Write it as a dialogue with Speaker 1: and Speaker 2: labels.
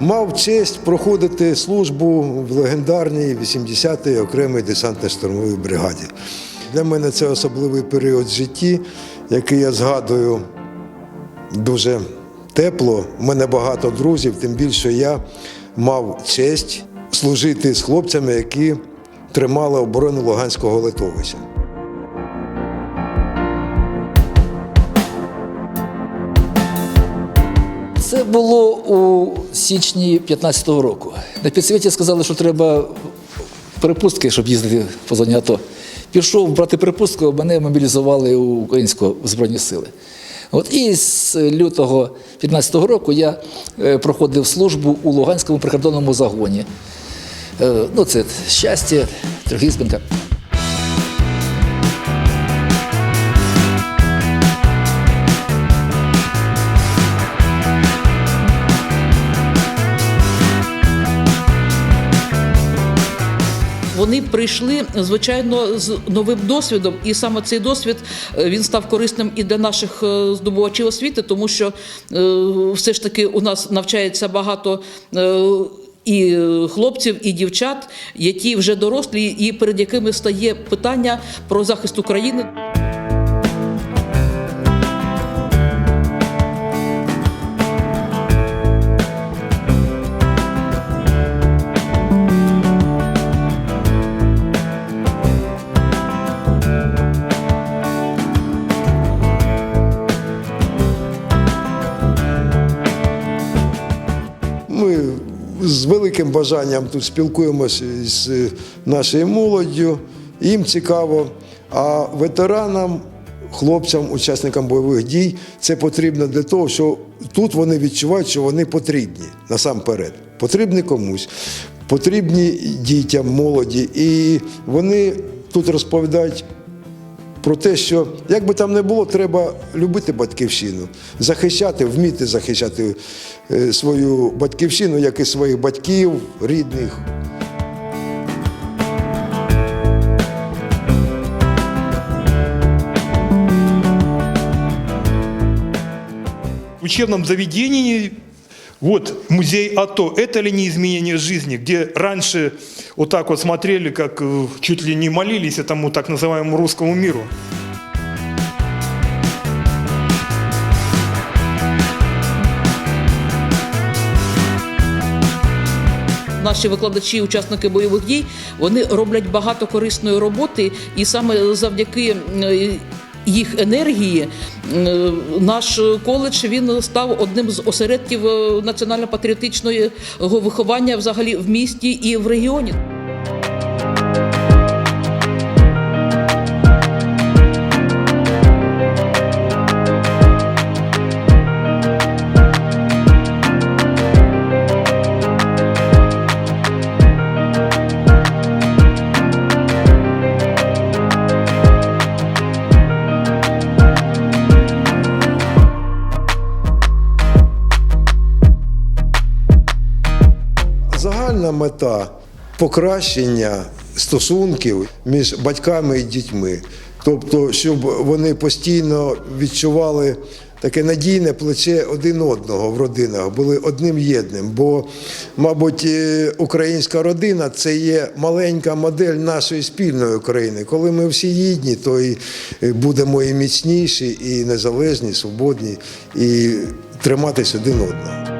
Speaker 1: мав честь проходити службу в легендарній 80-й окремій десантно-штурмовій бригаді. Для мене це особливий період в житті, який я згадую дуже тепло. У мене багато друзів, тим більше я мав честь служити з хлопцями, які тримали оборону Луганського литовища.
Speaker 2: Це було у січні 15-го року. На підсвіті сказали, що треба перепустки, щоб їздити по зоні АТО. Пішов брати перепустку, мене мобілізували у українську Збройні сили. От і з лютого 15-го року я е, проходив службу у Луганському прикордонному загоні. Е, Ну, це щастя, Трьохізбенка.
Speaker 3: Вони прийшли звичайно з новим досвідом, і саме цей досвід е, він став корисним і для наших е, здобувачів освіти, тому що е, все ж таки у нас навчається багато. І хлопців, і дівчат, які вже дорослі, і перед якими стає питання про захист України.
Speaker 1: Великим бажанням тут спілкуємося з нашою молоддю, їм цікаво. А ветеранам, хлопцям, учасникам бойових дій це потрібно для того, що тут вони відчувають, що вони потрібні насамперед. Потрібні комусь, потрібні дітям, молоді. І вони тут розповідають про те, що як би там не було, треба любити батьківщину, захищати, вміти захищати е, свою батьківщину, як і своїх батьків, рідних.
Speaker 4: В учебном заведении вот музей АТО. Это ли не изменение жизни, где раньше вот так вот смотрели, как э, чуть ли не молились этому так называемому русскому миру?
Speaker 3: Наші викладачі, учасники бойових дій, вони роблять багато корисної роботи, і саме завдяки е, їх енергії е, наш коледж він став одним з осередків е, національно-патріотичного виховання взагалі в місті і в регіоні.
Speaker 1: Загальна мета покращення стосунків між батьками і дітьми. Тобто, щоб вони постійно відчували таке надійне плече один одного в родинах, були одним єдним. Бо, мабуть, е, українська родина це є маленька модель нашої спільної України. Коли ми всі єдні, то і е, будемо і міцніші, і незалежні, і свободні, і триматись один одного.